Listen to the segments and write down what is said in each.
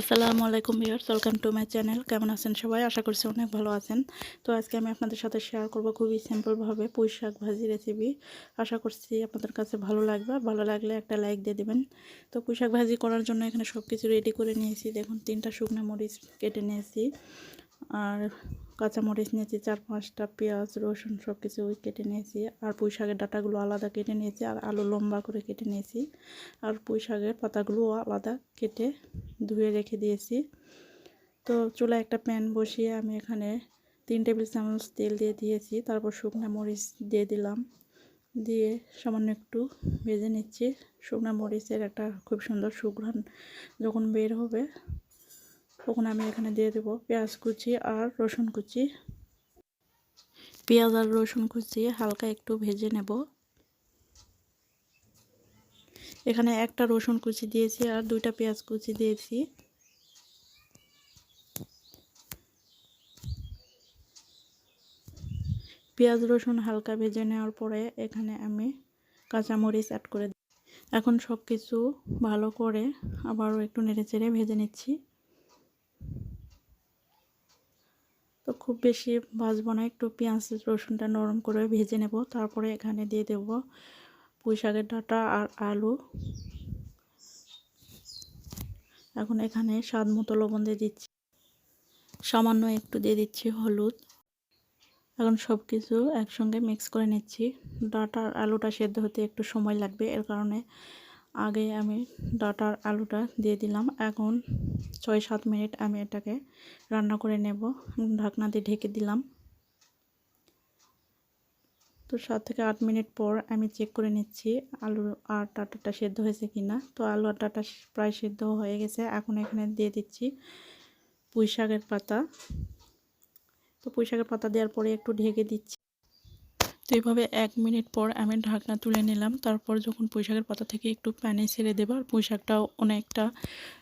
আসসালামু আলাইকুম viewers, welcome to my channel. কেমন আছেন সবাই? আশা করছি অনেক ভালো আছেন। তো আজকে আমি আপনাদের সাথে শেয়ার করব খুবই সিম্পলভাবে পুঁই শাক ভাজি রেসিপি আশা করছি আপনাদের কাছে ভালো লাগবে। ভালো লাগলে একটা লাইক দিয়ে দেবেন। তো পুঁই শাক ভাজি করার জন্য এখানে সব কিছু রেডি করে নিয়েছি। দেখুন, তিনটা শুকনো মরিচ কেটে নিয়েছি। আর কাঁচামরিচ নিয়েছি, চার পাঁচটা পেঁয়াজ, রসুন সব কিছু কেটে নিয়েছি। আর পুঁই শাকের ডাটাগুলো আলাদা কেটে নিয়েছি, আর আলু লম্বা করে কেটে নিয়েছি। আর পুঁই শাকের পাতাগুলোও আলাদা কেটে ধুয়ে রেখে দিয়েছি। তো চুলা একটা প্যান বসিয়ে আমি এখানে তিন টেবিল চামচ তেল দিয়ে দিয়েছি, তারপর শুকনো মরিচ দিয়ে দিলাম। দিয়ে সামান্য একটু ভেজে নিচ্ছি। শুকনো মরিচের একটা খুব সুন্দর সুঘ্রাণ যখন বের হবে তখন আমি এখানে দিয়ে দেবো পেঁয়াজ কুচি আর রসুন কুচি। পেঁয়াজ আর রসুন কুচি হালকা একটু ভেজে নেব। এখানে একটা রসুন কুচি দিয়েছি আর দুইটা পেঁয়াজ কুচি দিয়েছি। পেঁয়াজ, রসুন হালকা ভেজে নেওয়ার পরে এখানে আমি কাঁচামরিচ অ্যাড করে এখন সব কিছু ভালো করে আবারও একটু নেড়ে চেড়ে ভেজে নিচ্ছি। তো খুব বেশি ভাজবো না, একটু পেঁয়াজ রসুনটা নরম করে ভেজে নেব, তারপরে এখানে দিয়ে দেব পুঁই শাকের ডাঁটা আর আলু। এখন এখানে স্বাদ মতো লবণ দিয়ে দিচ্ছি, সামান্য একটু দিয়ে দিচ্ছি হলুদ। এখন সব কিছু একসঙ্গে মিক্স করে নিচ্ছি, ডাটা আর আলুটা সেদ্ধ হতে একটু সময় লাগবে, এর কারণে আগে আমি ডাটার আলুটা দিয়ে দিলাম। এখন ছয় সাত মিনিট আমি এটাকে রান্না করে নেব। ঢাকনা দিয়ে ঢেকে দিলাম। তো সাত থেকে আট মিনিট পর আমি চেক করে নিচ্ছি আলু আর ডাটাটা সেদ্ধ হয়েছে কি না তো আলু আর ডাটা প্রায় সেদ্ধ হয়ে গেছে। এখন এখানে দিয়ে দিচ্ছি পুঁই শাকের পাতা। তো পুঁই শাকের পাতা দেওয়ার পরে একটু ঢেকে দিচ্ছি। তো এইভাবে এক মিনিট পর আমি ঢাকনা তুলে নিলাম। তারপর যখন পুঁইশাকের পাতা থেকে একটু পানি ছেড়ে দেবো আর পুঁইশাকটাও অনেকটা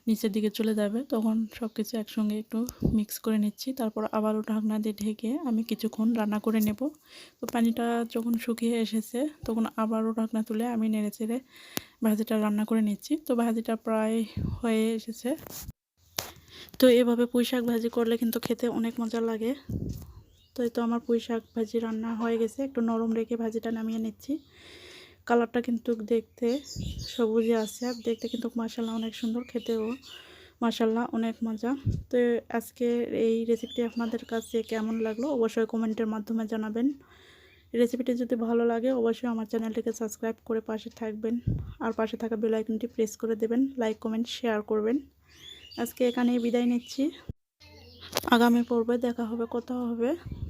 নিচের দিকে চলে যাবে, তখন সব কিছু একসঙ্গে একটু মিক্স করে নিচ্ছি। তারপর আবারও ঢাকনা দিয়ে ঢেকে আমি কিছুক্ষণ রান্না করে নেব। তো পানিটা যখন শুকিয়ে এসেছে, তখন আবারও ঢাকনা তুলে আমি নেড়ে চেড়ে ভাজিটা রান্না করে নিচ্ছি। তো ভাজিটা প্রায় হয়ে এসেছে। তো এভাবে পুঁইশাক ভাজি করলে কিন্তু খেতে অনেক মজা লাগে। তো এই তো আমার পুঁই শাক ভাজি রান্না হয়ে গেছে। একটু নরম রেখে ভাজিটা নামিয়ে নিচ্ছি। কালারটা কিন্তু দেখতে সবুজে আছে আর দেখতে কিন্তু মাসাল্লাহ অনেক সুন্দর, খেতেও মাসাল্লাহ অনেক মজা। তো আজকে এই রেসিপিটি আপনাদের কাছে কেমন লাগল অবশ্যই কমেন্টের মাধ্যমে জানাবেন। রেসিপিটি যদি ভালো লাগে অবশ্যই আমার চ্যানেলটিকে সাবস্ক্রাইব করে পাশে থাকবেন আর পাশে থাকা বেল আইকনটি প্রেস করে দেবেন লাইক কমেন্ট শেয়ার করবেন। আজকে এখানেই বিদায় নিচ্ছি। আগামী পর্বে দেখা হবে, কথা হবে।